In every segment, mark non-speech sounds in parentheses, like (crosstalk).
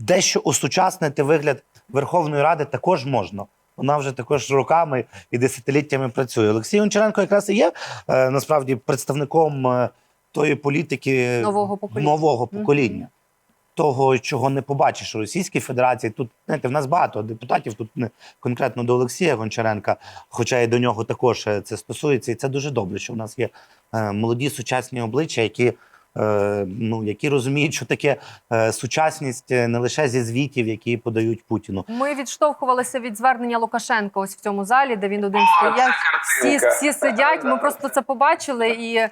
дещо осучаснити вигляд Верховної Ради також можна. Вона вже також роками і десятиліттями працює. Олексій Гончаренко якраз і є е, насправді представником е, тої політики Нового покоління. нового покоління. Того, чого не побачиш у Російській Федерації. Тут знаєте, в нас багато депутатів, тут не конкретно до Олексія Гончаренка, хоча і до нього також е, це стосується. І це дуже добре, що в нас є молоді сучасні обличчя, які, ну, які розуміють, що таке е, сучасність е, не лише зі звітів, які подають Путіну. Ми відштовхувалися від звернення Лукашенка ось в цьому залі, де він один О, стоять. Всі, всі сидять. Ми просто це побачили і е,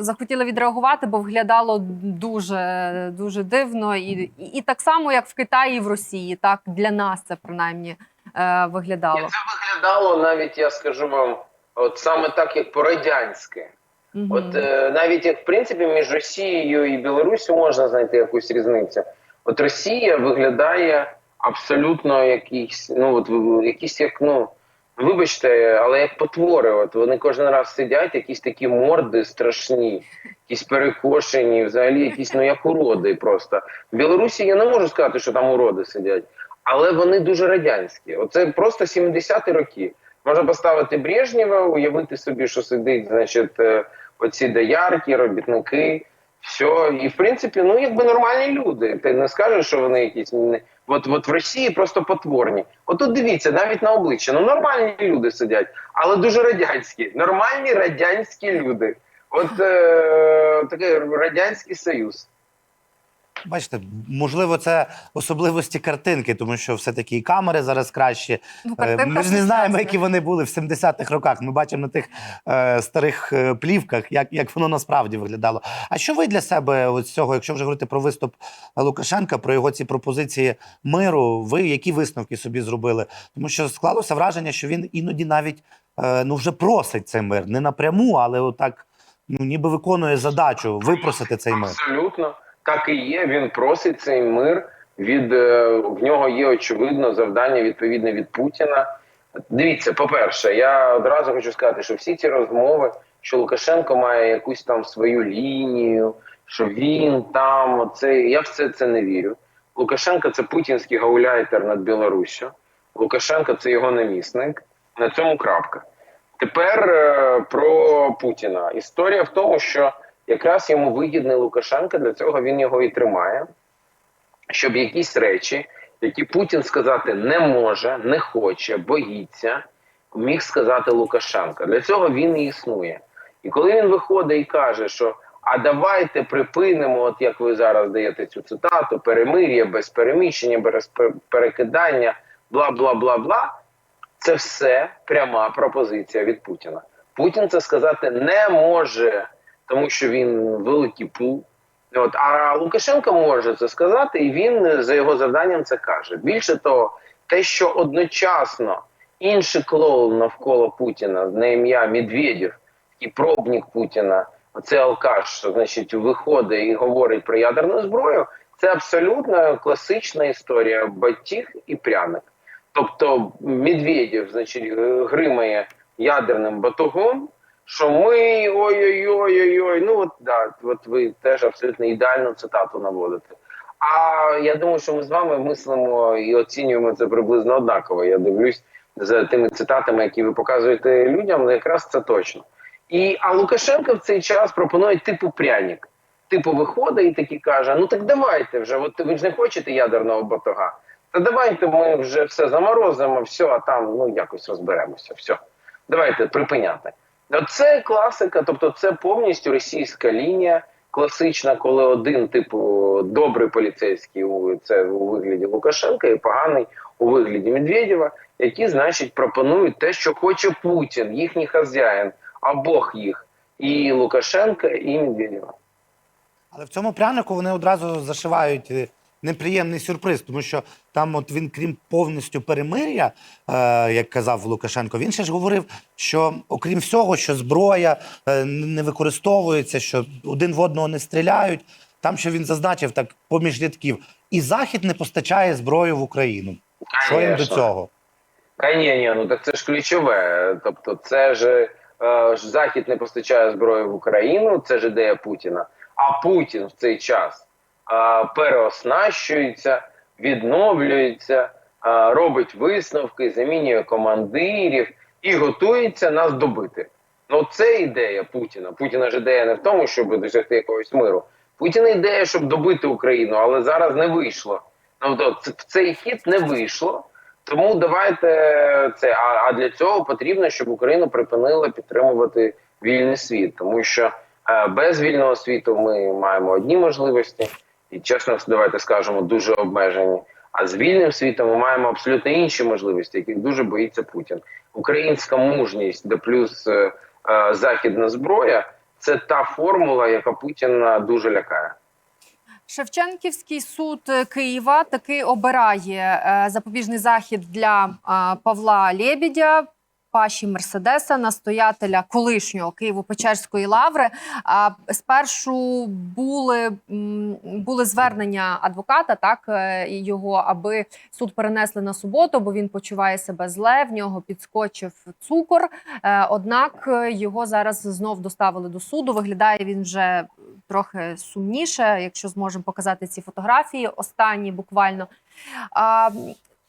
захотіли відреагувати, бо виглядало дуже дуже дивно. І, і, і так само, як в Китаї і в Росії, так для нас це принаймні е, виглядало. І це виглядало навіть, я скажу вам, от саме так, як по-радянськи. Мгм. От е, навіть як в принципі між Росією і Білоруссю можна знайти якусь різницю. От Росія виглядає абсолютно якийсь, ну от якісь як ну. Вибачте, але як потвори, от вони кожен раз сидять, якісь такі морди страшні, якісь перекошені, взагалі якісь ну як уроди просто. В Білорусі я не можу сказати, що там уроди сидять, але вони дуже радянські. Оце просто 70-ті роки. Можна поставити Брежнєва, уявити собі, що сидить, значить, е, оці доярки, робітники, все. І в принципі, ну якби нормальні люди. Ти не скажеш, що вони якісь От, от в Росії просто потворні. От тут дивіться, навіть на обличчя. Ну нормальні люди сидять, але дуже радянські. Нормальні радянські люди. От е, такий радянський союз. Бачите, можливо, це особливості картинки, тому що все-таки і камери зараз кращі. Ну, Е, Ми ж не знаємо, які вони були в 70-х роках. Ми бачимо на тих е, старих е, плівках, як, як воно насправді виглядало. А що ви для себе от з цього, якщо вже говорити про виступ Лукашенка, про його ці пропозиції миру, ви які висновки собі зробили? Тому що склалося враження, що він іноді навіть е, ну вже просить цей мир, не напряму, але отак, ну ніби виконує задачу випросити цей мир. Абсолютно так і є. Він просить цей мир. Від е, в нього є очевидно завдання відповідне від Путіна. Дивіться, по-перше, я одразу хочу сказати, що всі ці розмови, що Лукашенко має якусь там свою лінію, що він там оце. Я в це, це не вірю. Лукашенко це путінський гауляйтер над Білоруссю. Лукашенко це його намісник. На цьому крапка. Тепер е, про Путіна. Історія в тому, що якраз йому вигідний Лукашенко, для цього він його і тримає, щоб якісь речі, які Путін сказати не може, не хоче, боїться, міг сказати Лукашенко. Для цього він і існує. І коли він виходить і каже, що а давайте припинимо, от як ви зараз даєте цю цитату, перемир'я без переміщення, без перекидання, бла бла бла бла. Це все пряма пропозиція від Путіна. Путін це сказати не може, тому що він великий пул. От, а Лукашенко може це сказати, і він за його завданням це каже. Більше того, те, що одночасно інший клоун навколо Путіна на ім'я Медведєв, такий пробник Путіна, оце алкаш, що значить виходить і говорить про ядерну зброю. Це абсолютно класична історія батіг і пряник. Тобто Медведєв, значить, гримає ядерним батогом, що ми ой-ой-ой-ой-ой. Ну от да, от ви теж абсолютно ідеальну цитату наводите. А я думаю, що ми з вами мислимо і оцінюємо це приблизно однаково. Я дивлюсь за тими цитатами, які ви показуєте людям, ну, якраз це точно. І а Лукашенко в цей час пропонує типу пряник. Типу виходить і таки каже: ну так давайте вже, от ви ж не хочете ядерного батога. Та давайте ми вже все заморозимо, все, а там ну якось розберемося. Все, давайте припиняти. Це класика, тобто це повністю російська лінія, класична, коли один типу добрий поліцейський у це у вигляді Лукашенка і поганий у вигляді Медведєва, які, значить, пропонують те, що хоче Путін, їхній хазяїн, а Бог їх, і Лукашенка, і Медведєва. Але в цьому прянику вони одразу зашивають е, неприємний сюрприз, тому що там, от він, крім повністю перемир'я, е, як казав Лукашенко, він ще ж говорив, що окрім всього, що зброя е, не використовується, що один в одного не стріляють. Там ще він зазначив так поміж рядків, і Захід не постачає зброю в Україну. Що їм до Конечно. цього? Ні, ну так це ж ключове. Тобто, це ж, е, Захід не постачає зброю в Україну, це ж ідея Путіна. А Путін в цей час переоснащується, відновлюється, робить висновки, замінює командирів і готується нас добити. Ну це ідея Путіна. Путіна ж ідея не в тому, щоб досягти якогось миру. Путіна ідея, щоб добити Україну, але зараз не вийшло. Ну, то в цей хід не вийшло. Тому давайте це. А, а для цього потрібно, щоб Україна припинила підтримувати вільний світ, тому що е, без вільного світу ми маємо одні можливості, і чесно, давайте скажемо, дуже обмежені. А з вільним світом ми маємо абсолютно інші можливості, яких дуже боїться Путін. Українська мужність, де плюс е, е, західна зброя це та формула, яка Путіна дуже лякає. Шевченківський суд е, Києва таки обирає е, запобіжний захід для Павла Лєбідя. Паші Мерседеса, настоятеля колишнього Києво-Печерської лаври. А спершу були, були звернення адвоката, так е, його, аби суд перенесли на суботу, бо він почуває себе зле. В нього підскочив цукор. Е, Однак е, його зараз знов доставили до суду. Виглядає він вже трохи сумніше, якщо зможемо показати ці фотографії. Останні буквально.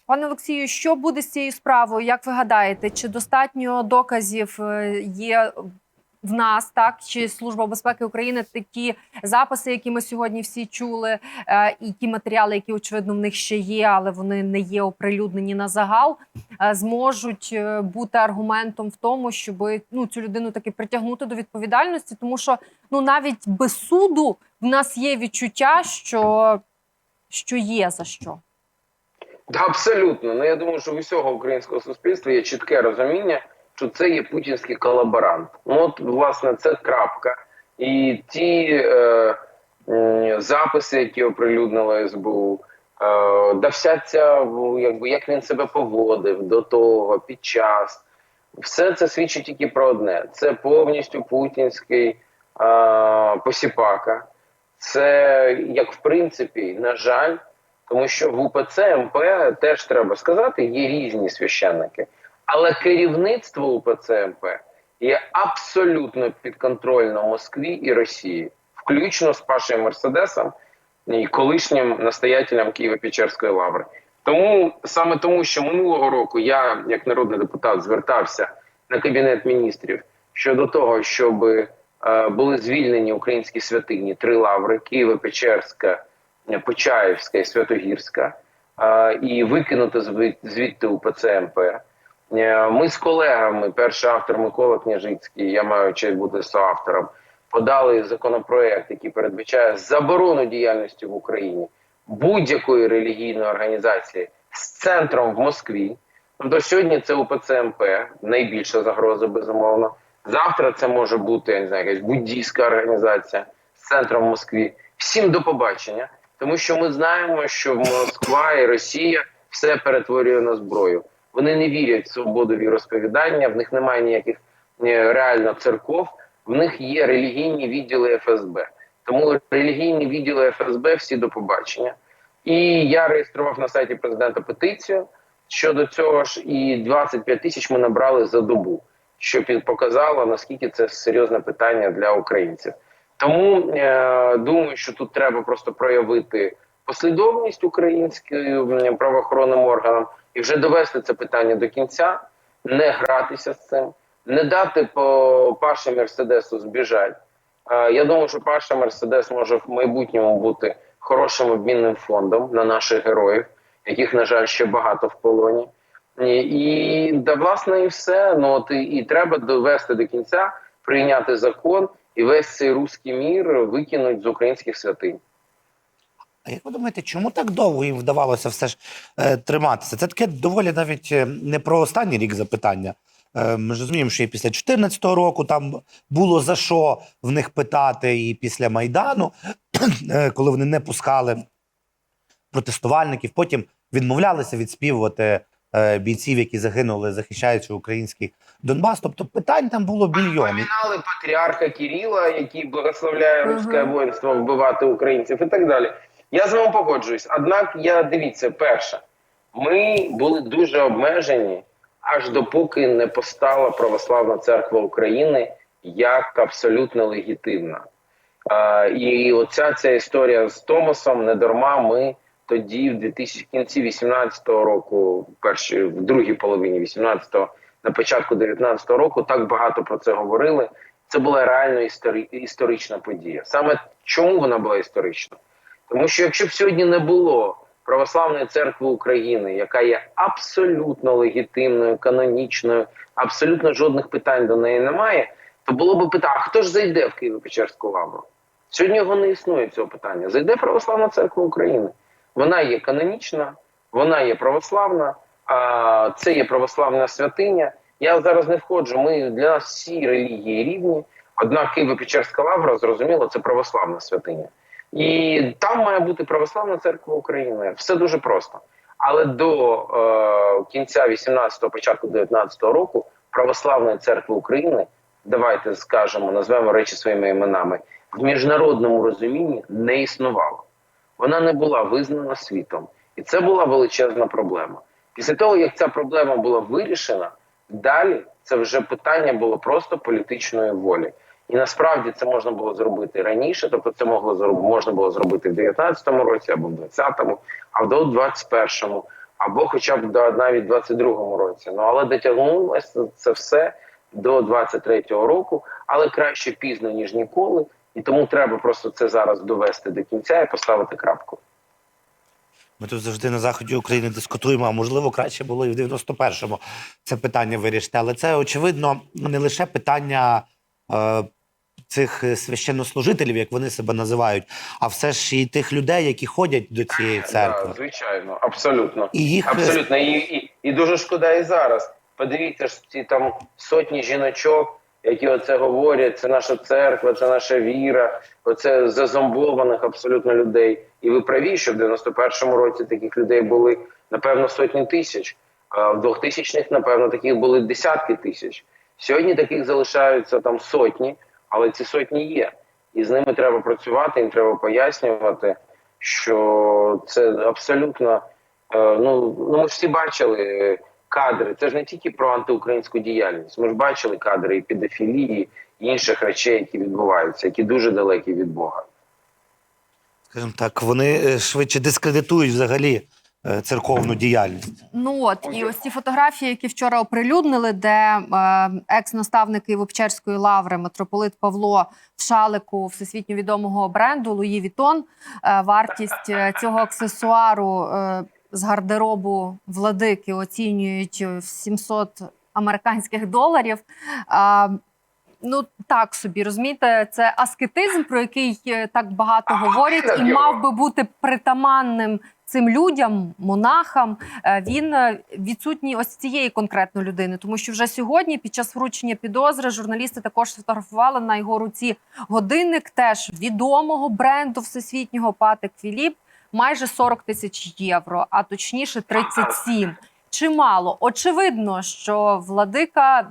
Пане Олексію, що буде з цією справою? Як ви гадаєте, чи достатньо доказів е, є в нас, так чи Служба безпеки України такі записи, які ми сьогодні всі чули, е, і ті матеріали, які очевидно в них ще є, але вони не є оприлюднені на загал, е, зможуть бути аргументом в тому, щоб ну цю людину таки притягнути до відповідальності, тому що ну навіть без суду в нас є відчуття, що, що є за що. Да, абсолютно. Ну я думаю, що в усього українського суспільства є чітке розуміння, що це є путінський колаборант. Ну от, власне, це крапка. І ті е, записи, які оприлюднила СБУ, е, да вся ця, якби як він себе поводив до того, під час, все це свідчить тільки про одне: це повністю путінський е, посіпака. Це як в принципі, на жаль. Тому що в УПЦ МП теж треба сказати, є різні священники. Але керівництво УПЦ МП є абсолютно підконтрольно Москві і Росії, включно з Пашею Мерседесом і колишнім настоятелем Києво-Печерської лаври. Тому саме тому, що минулого року я, як народний депутат, звертався на кабінет міністрів щодо того, щоб е, були звільнені українські святині три лаври Києво-Печерська. Почаївська і Святогірська і викинути звідти УПЦ МП. Е, Ми з колегами, перший автор Микола Княжицький, я маю честь бути соавтором, подали законопроект, який передбачає заборону діяльності в Україні будь-якої релігійної організації з центром в Москві. Тобто сьогодні це УПЦ МП, найбільша загроза, безумовно. Завтра це може бути я не знаю, якась буддійська організація з центром в Москві. Всім до побачення, тому що ми знаємо, що Москва і Росія все перетворює на зброю. Вони не вірять в свободу віросповідання, в них немає ніяких е, реально церков, в них є релігійні відділи ФСБ. Тому релігійні відділи ФСБ всі до побачення. І я реєстрував на сайті президента петицію щодо цього ж, і 25 тисяч ми набрали за добу, що показало наскільки це серйозне питання для українців. Тому е, думаю, що тут треба просто проявити послідовність українським правоохоронним органам і вже довести це питання до кінця, не гратися з цим, не дати по Паші Мерседесу збіжати. Е, я думаю, що Паша Мерседес може в майбутньому бути хорошим обмінним фондом на наших героїв, яких, на жаль, ще багато в полоні. І, да, власне, і все. Ну от і, і треба довести до кінця, прийняти закон і весь цей руський мір викинуть з українських святинь. А як ви думаєте, чому так довго їм вдавалося все ж е, триматися? Це таке доволі навіть е, не про останній рік запитання. Е, ми ж розуміємо, що і після 2014 року там було за що в них питати, і після Майдану, (clears throat) е, коли вони не пускали протестувальників, потім відмовлялися відспівувати бійців, які загинули, захищаючи український Донбас. Тобто питань там було мільйон. Помінали патріарха Кирила, який благословляє руське воїнство вбивати українців і так далі. Я з вами погоджуюсь. Однак я дивіться, перше, ми були дуже обмежені, аж допоки не постала Православна церква України як абсолютно легітимна. А, і оця ця історія з Томосом не дарма ми тоді, в 2000, кінці 18-го року, в першій, в другій половині 18-го, на початку 19-го року, так багато про це говорили. Це була реально історі, історична подія. Саме чому вона була історична? Тому що якщо б сьогодні не було Православної церкви України, яка є абсолютно легітимною, канонічною, абсолютно жодних питань до неї немає, то було б питання: а хто ж зайде в Києво-Печерську лавру? Сьогодні його не існує цього питання. Зайде Православна церква України. Вона є канонічна, вона є православна, а це є православна святиня. Я зараз не входжу. Ми для нас всі релігії рівні. Однак Києво-Печерська лавра, зрозуміло, це православна святиня. І там має бути православна церква України. Все дуже просто. Але до е, кінця 18-го, початку 19-го року православної церкви України, давайте скажемо, назвемо речі своїми іменами, в міжнародному розумінні не існувало. Вона не була визнана світом, і це була величезна проблема. Після того, як ця проблема була вирішена, далі це вже питання було просто політичної волі. І насправді це можна було зробити раніше, тобто це могло можна було зробити в 19-му році або в 20-му, або в 21-му, або хоча б до навіть 22-му році. Ну але дотягнулося це все до 23-го року, але краще пізно ніж ніколи. І тому треба просто це зараз довести до кінця і поставити крапку. Ми тут завжди на заході України дискутуємо, а можливо, краще було і в 91-му це питання вирішити. Але це очевидно не лише питання е, цих священнослужителів, як вони себе називають, а все ж і тих людей, які ходять до цієї церкви. Да, звичайно, абсолютно. І їх Абсолютно, і, і, і дуже шкода і зараз. Подивіться ж ці там сотні жіночок, які оце говорять, це наша церква, це наша віра, оце зазомбованих абсолютно людей. І ви праві, що в 91-му році таких людей були напевно сотні тисяч, а в 2000-х, напевно, таких були десятки тисяч. Сьогодні таких залишаються там сотні, але ці сотні є. І з ними треба працювати, їм треба пояснювати, що це абсолютно. е, Ну, ну ми ж всі бачили кадри. Це ж не тільки про антиукраїнську діяльність. Ми ж бачили кадри і педофілії, і інших речей, які відбуваються, які дуже далекі від Бога. скажімо так, вони е, швидше дискредитують взагалі е, церковну діяльність. Ну от і ось ці фотографії, які вчора оприлюднили, де е, екс-наставник Києво-Печерської лаври митрополит Павло в шалику всесвітньо відомого бренду Луї Вітон. Е, вартість цього аксесуару е, з гардеробу владики оцінюють в 700 американських доларів. А, Ну так собі розумієте, це аскетизм, про який е, так багато говорять, і мав би бути притаманним цим людям, монахам. Е, Він е, відсутній ось цієї конкретно людини, тому що вже сьогодні, під час вручення підозри, журналісти також сфотографували на його руці годинник теж відомого бренду всесвітнього Патек Філіп, майже 40 тисяч євро, а точніше 37. Чимало. Очевидно, що владика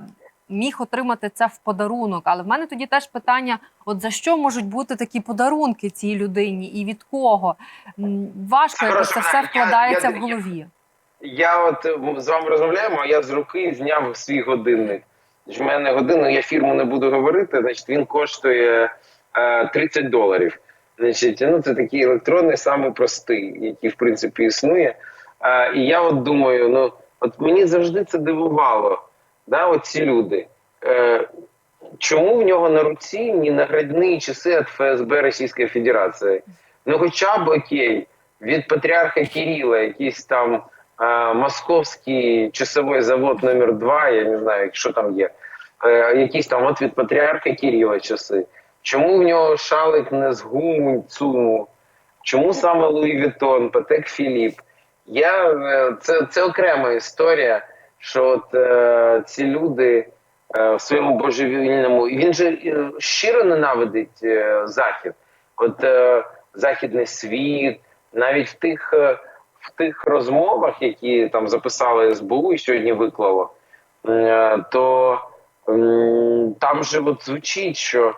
міг отримати це в подарунок. Але в мене тоді теж питання: от за що можуть бути такі подарунки цій людині і від кого? Важко якось це все вкладається в голові. Я от з вами розмовляємо, а я з руки зняв свій годинник. В мене годинник, я фірму не буду говорити, значить він коштує е, 30 доларів. Значить, ну це такий електронний, самий простий, який в принципі існує. Е, і я от думаю, ну от мені завжди це дивувало. Да, от ці люди. Е, чому в нього на руці ні наградні часи від ФСБ Російської Федерації? Ну, хоча б окей, від патріарха Кирила, якийсь там е, московський часовий завод номер 2 я не знаю, що там є. Е, якийсь там от від патріарха Кирила часи. Чому в нього шалик не з гуму, цуму? Чому саме Луї Вітон, Патек Філіп? Я, е, це, це окрема історія, що от, е, ці люди е, в своєму божевільному. Він же е, щиро ненавидить е, Захід. От е, західний світ, навіть в тих, е, в тих розмовах, які там записали СБУ і сьогодні виклало, е, то м, там же от звучить, що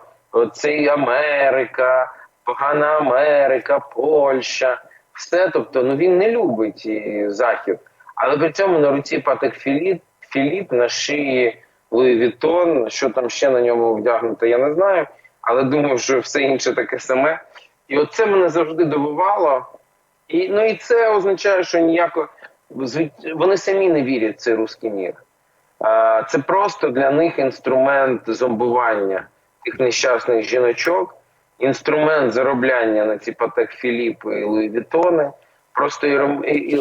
це Америка, погана Америка, Польща, все. Тобто, ну він не любить Захід. Але при цьому на руці Патек Філіп, Філіп на шиї Луї Вітон, що там ще на ньому вдягнуто, я не знаю. Але думав, що все інше таке саме. І оце мене завжди дивувало. І, ну і це означає, що ніяко вони самі не вірять в цей русський мір. Це просто для них інструмент зомбування тих нещасних жіночок, інструмент заробляння на ці Патек Філіпи і Луї Вітони, просто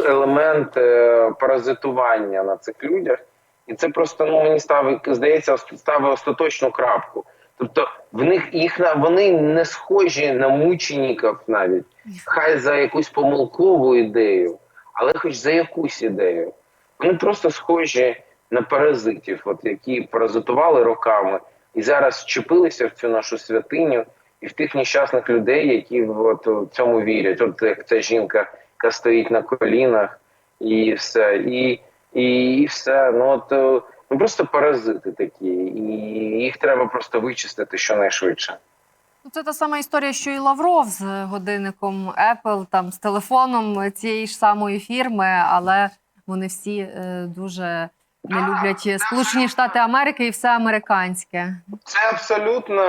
елемент е, паразитування на цих людях. І це просто ну мені ставить, здається, ставить остаточну крапку. Тобто в них їх вони не схожі на мучеників навіть, хай за якусь помилкову ідею, але хоч за якусь ідею. Вони просто схожі на паразитів, от які паразитували роками і зараз вчепилися в цю нашу святиню і в тих нещасних людей, які от у цьому вірять. От як ця жінка, яка стоїть на колінах, і все, і, і, і все. Ну от е, ну просто паразити такі, і їх треба просто вичистити щонайшвидше. Ну, Це та сама історія, що і Лавров з годинником Apple, там з телефоном цієї ж самої фірми, але вони всі е, дуже не люблять Сполучені Штати Америки і все американське. Це абсолютно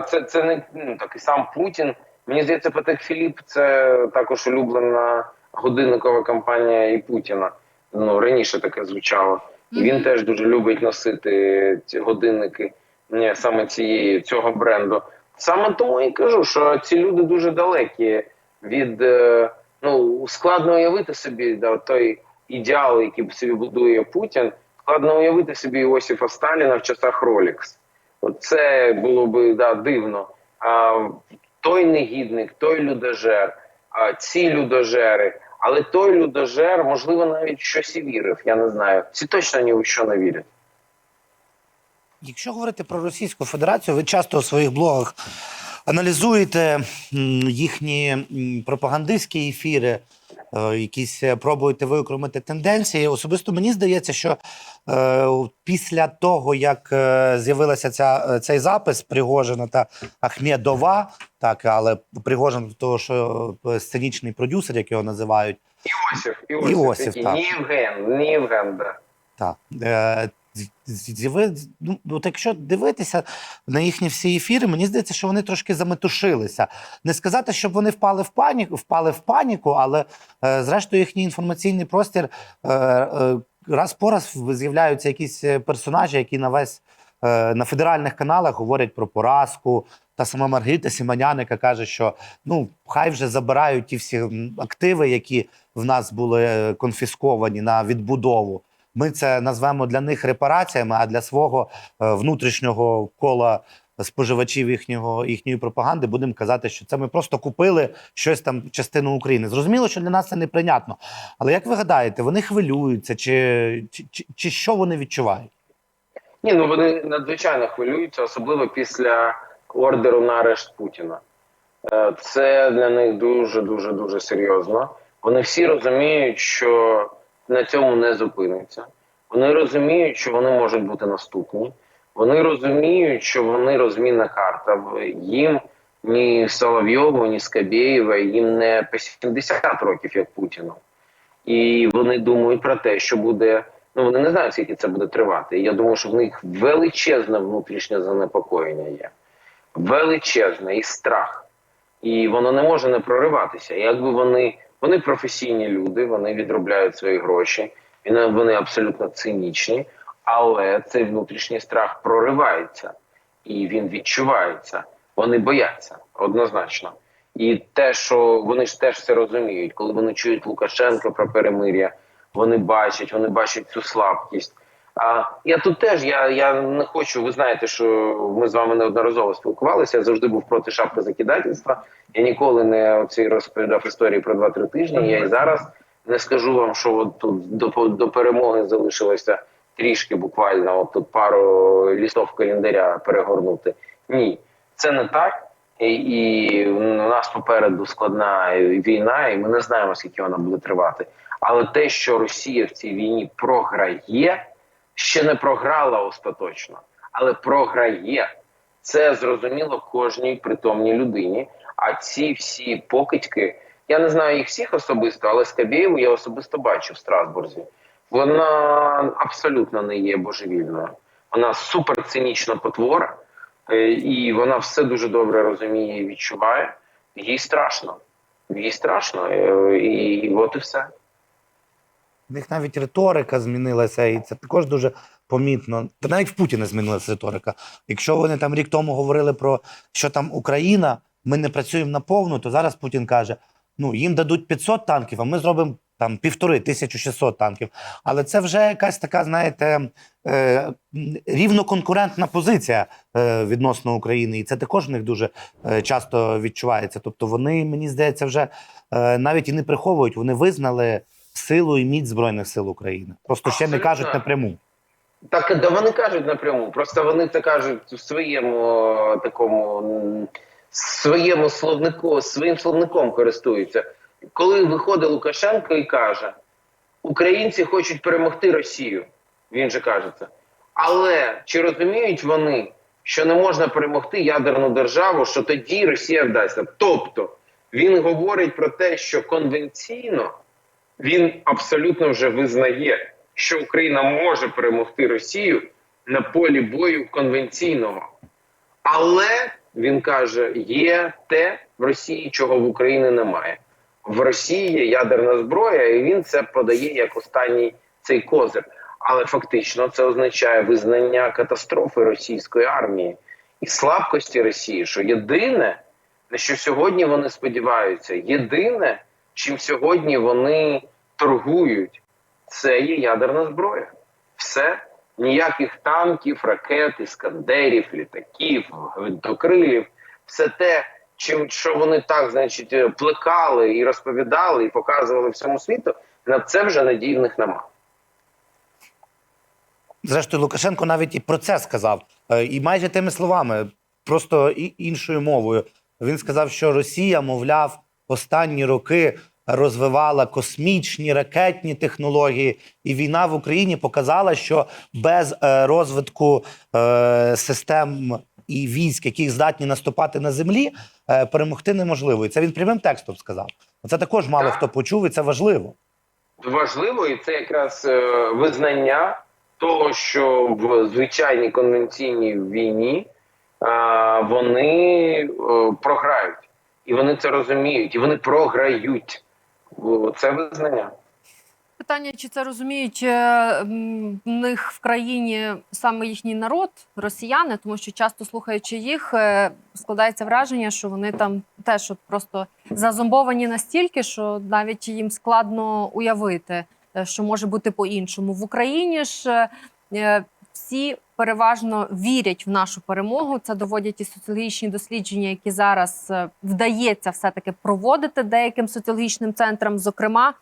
це, це не ну, так і сам Путін. Мені здається, Патек Філіп це також улюблена годинникова компанія і Путіна. Ну раніше таке звучало. І він теж дуже любить носити ці годинники ні, саме цієї цього бренду. Саме тому і кажу, що ці люди дуже далекі від е, ну складно уявити собі да, той ідеал, який собі будує Путін. Складно уявити собі Іосифа Сталіна в часах Ролікс. Це було би да, дивно. А, той негідник, той людожер, а, ці людожери. Але той людожер, можливо, навіть щось і вірив. Я не знаю. Ці точно ні у що не вірять. Якщо говорити про Російську Федерацію, ви часто у своїх блогах аналізуєте їхні пропагандистські ефіри, якісь е, пробуєте виокремити тенденції. Особисто мені здається, що е, після того, як е, з'явилася ця, е, цей запис Пригожина та Ахмедова, так, але Пригожин, того, що е, сценічний продюсер, як його називають, Іосиф, Іосиф, Іосиф, який? так. Євген, не Євген, да. Так. Ну, от якщо дивитися на їхні всі ефіри, мені здається, що вони трошки заметушилися. Не сказати, щоб вони впали в паніку, впали в паніку, але е, зрештою їхній інформаційний простір е, е, раз по раз з'являються якісь е, персонажі, які на весь е, на федеральних каналах говорять про поразку. Та сама Маргарита Сіманян, яка каже, що ну хай вже забирають ті всі активи, які в нас були е, конфісковані на відбудову. Ми це назвемо для них репараціями, а для свого е, внутрішнього кола споживачів їхнього їхньої пропаганди будемо казати, що це ми просто купили щось там частину України. Зрозуміло, що для нас це неприйнятно. Але як ви гадаєте, вони хвилюються, чи, чи, чи, чи що вони відчувають? Ні, ну вони надзвичайно хвилюються, особливо після ордеру на арешт Путіна. Е, Це для них дуже дуже дуже серйозно. Вони всі розуміють, що на цьому не зупиниться. Вони розуміють, що вони можуть бути наступні. Вони розуміють, що вони розмінна карта. Їм ні Соловйову, ні Скабєєва, їм не по 70 років, як Путіну. І вони думають про те, що буде. Ну вони не знають, скільки це буде тривати. Я думаю, що в них величезне внутрішнє занепокоєння є, величезне і страх. І воно не може не прориватися. Якби вони вони професійні люди, вони відробляють свої гроші, і вони абсолютно цинічні, але цей внутрішній страх проривається і він відчувається. Вони бояться однозначно. І те, що вони ж теж це розуміють, коли вони чують Лукашенка про перемир'я, вони бачать, вони бачать цю слабкість. А я тут теж я, я не хочу. Ви знаєте, що ми з вами неодноразово спілкувалися. Я завжди був проти шапки закидательства. Я ніколи не оці розповідав історії про 2-3 тижні. Я і зараз не скажу вам, що от тут до, до перемоги залишилося трішки буквально. От тут пару лістов календаря перегорнути. Ні, це не так. І, і у нас попереду складна війна, і ми не знаємо, скільки вона буде тривати. Але те, що Росія в цій війні програє, ще не програла остаточно, але програє. Це зрозуміло кожній притомній людині. А ці всі покидьки, я не знаю їх всіх особисто, але Скабєєву я особисто бачив в Страсбурзі. Вона абсолютно не є божевільною. Вона суперцинічна потвора, е, і вона все дуже добре розуміє і відчуває. Їй страшно. їй страшно, е, і, і от і все. В них навіть риторика змінилася, і це також дуже помітно. Та навіть в Путіна змінилася риторика. Якщо вони там рік тому говорили про що там Україна, ми не працюємо наповну, то зараз Путін каже: ну їм дадуть 500 танків, а ми зробимо там півтори 1600 танків. Але це вже якась така, знаєте, е, рівноконкурентна позиція е, відносно України, і це також в них дуже е, часто відчувається. Тобто, вони, мені здається, вже е, навіть і не приховують, вони визнали силу і міць збройних сил України. Просто ще не кажуть напряму. Так, да вони кажуть напряму. Просто вони це кажуть в своєму е, такому своєму словнику, своїм словником користуються. Коли виходить Лукашенко і каже: Українці хочуть перемогти Росію, він же каже це. Але чи розуміють вони, що не можна перемогти ядерну державу, що тоді Росія вдасться? Тобто він говорить про те, що конвенційно він абсолютно вже визнає, що Україна може перемогти Росію на полі бою конвенційного. Але він каже: є те в Росії, чого в Україні немає. В Росії є ядерна зброя, і він це подає як останній цей козир. Але фактично це означає визнання катастрофи російської армії і слабкості Росії, що єдине, на що сьогодні вони сподіваються, єдине, чим сьогодні вони торгують, це є ядерна зброя. Все. Ніяких танків, ракет, іскандерів, літаків, гвинтокрилів. Все те, чим що вони так, значить, плекали і розповідали, і показували всьому світу, на це вже надій в нема. Зрештою, Лукашенко навіть і про це сказав. Е, І майже тими словами, просто іншою мовою. Він сказав, що Росія, мовляв, останні роки розвивала космічні ракетні технології, і війна в Україні показала, що без е, розвитку е, систем і військ, які здатні наступати на землі, е, перемогти неможливо. І це він прямим текстом сказав. Це також мало хто почув, і це важливо. важливо, і це якраз визнання того, що в звичайній конвенційній війні вони програють, і вони це розуміють, і вони програють. Це визнання. Питання, чи це розуміють е, в них в країні саме їхній народ, росіяни, тому що часто слухаючи їх, е, складається враження, що вони там теж от просто зазомбовані настільки, що навіть їм складно уявити, е, що може бути по-іншому. В Україні ж всі переважно вірять в нашу перемогу. Це доводять і соціологічні дослідження, які зараз е, вдається все-таки проводити деяким соціологічним центрам. Зокрема,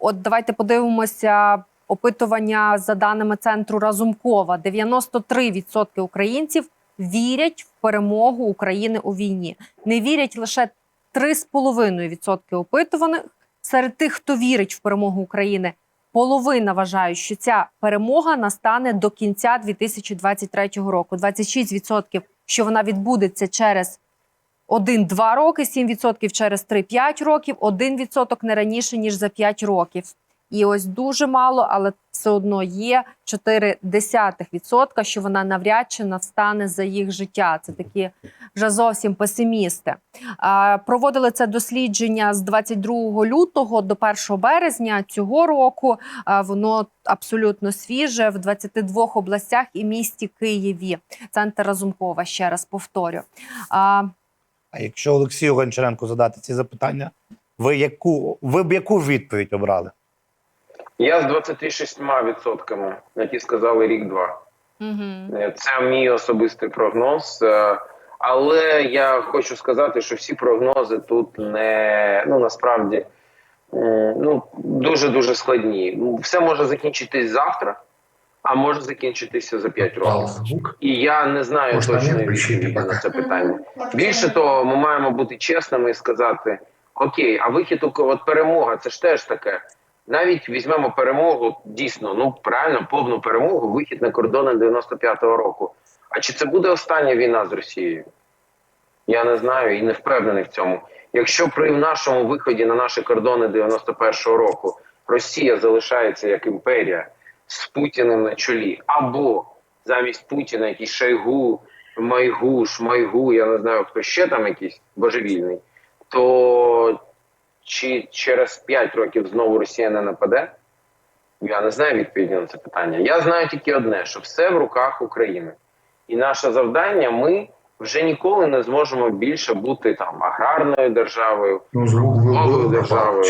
от давайте подивимося опитування за даними центру Разумкова. 93% українців вірять в перемогу України у війні. Не вірять лише 3,5% опитуваних. Серед тих, хто вірить в перемогу України, половина вважає, що ця перемога настане до кінця 2023 року. 26% що вона відбудеться через 1-2 роки, 7% через 3-5 років, 1% не раніше, ніж за 5 років. І ось дуже мало, але все одно є 0,4%, що вона навряд чи навстане за їх життя. Це такі вже зовсім песимісти. Проводили це дослідження з 22 лютого до 1 березня цього року. Воно абсолютно свіже в 22 областях і місті Києві. Центр Разумкова. Ще раз повторю. А, якщо Олексію Гончаренку задати ці запитання, ви яку ви б яку відповідь обрали? Я з 26%, які сказали рік-два. угу. Е, Це мій особистий прогноз. Е, Але я хочу сказати, що всі прогнози тут не ну насправді ну дуже дуже складні. Все може закінчитись завтра, а може закінчитися за 5 років. І я не знаю Може, точної відповіді на це питання. Більше того, ми маємо бути чесними і сказати: Окей, а вихід у от перемога, це ж теж таке. Навіть візьмемо перемогу дійсно, ну правильно, повну перемогу, вихід на кордони 95-го року. А чи це буде остання війна з Росією? Я не знаю і не впевнений в цьому. Якщо при нашому виході на наші кордони 91-го року Росія залишається як імперія з Путіним на чолі, або замість Путіна якийсь Шойгу, Майгу, Шмайгу, я не знаю хто ще там якийсь божевільний, то чи через 5 років знову Росія не нападе? Я не знаю відповіді на це питання. Я знаю тільки одне: що все в руках України. І наше завдання ми вже ніколи не зможемо більше бути там аграрною державою, Ну, державою.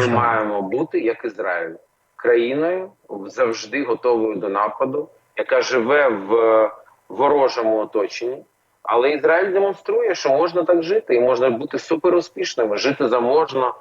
Ми маємо бути як Ізраїль, країною завжди готовою до нападу, яка живе в ворожому оточенні. Але Ізраїль демонструє, що можна так жити, і можна бути суперуспішними, жити заможно,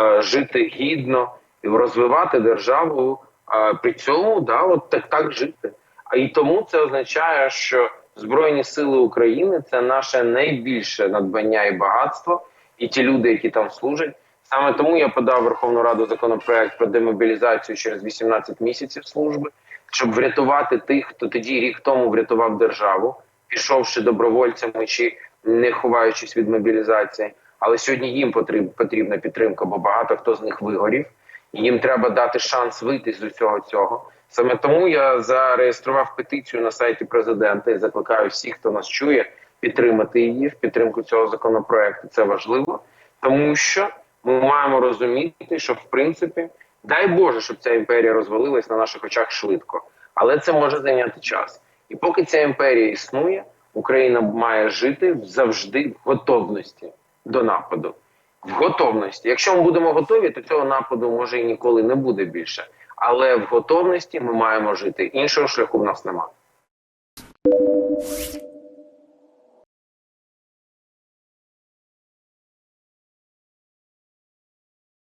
е, жити гідно і розвивати державу. е, При цьому да, от так, так жити. А і тому це означає, що Збройні сили України це наше найбільше надбання і багатство, і ті люди, які там служать. Саме тому я подав Верховну Раду законопроект про демобілізацію через 18 місяців служби, щоб врятувати тих, хто тоді рік тому врятував державу, пішовши добровольцями чи не ховаючись від мобілізації. Але сьогодні їм потріб, потрібна підтримка, бо багато хто з них вигорів. І їм треба дати шанс вийти з усього цього. Саме тому я зареєстрував петицію на сайті президента і закликаю всіх, хто нас чує, підтримати її в підтримку цього законопроекту. Це важливо, тому що ми маємо розуміти, що в принципі, дай Боже, щоб ця імперія розвалилась на наших очах швидко, але це може зайняти час. І поки ця імперія існує, Україна має жити завжди в готовності до нападу. В готовності. Якщо ми будемо готові, то цього нападу може і ніколи не буде більше. Але в готовності ми маємо жити. Іншого шляху в нас немає.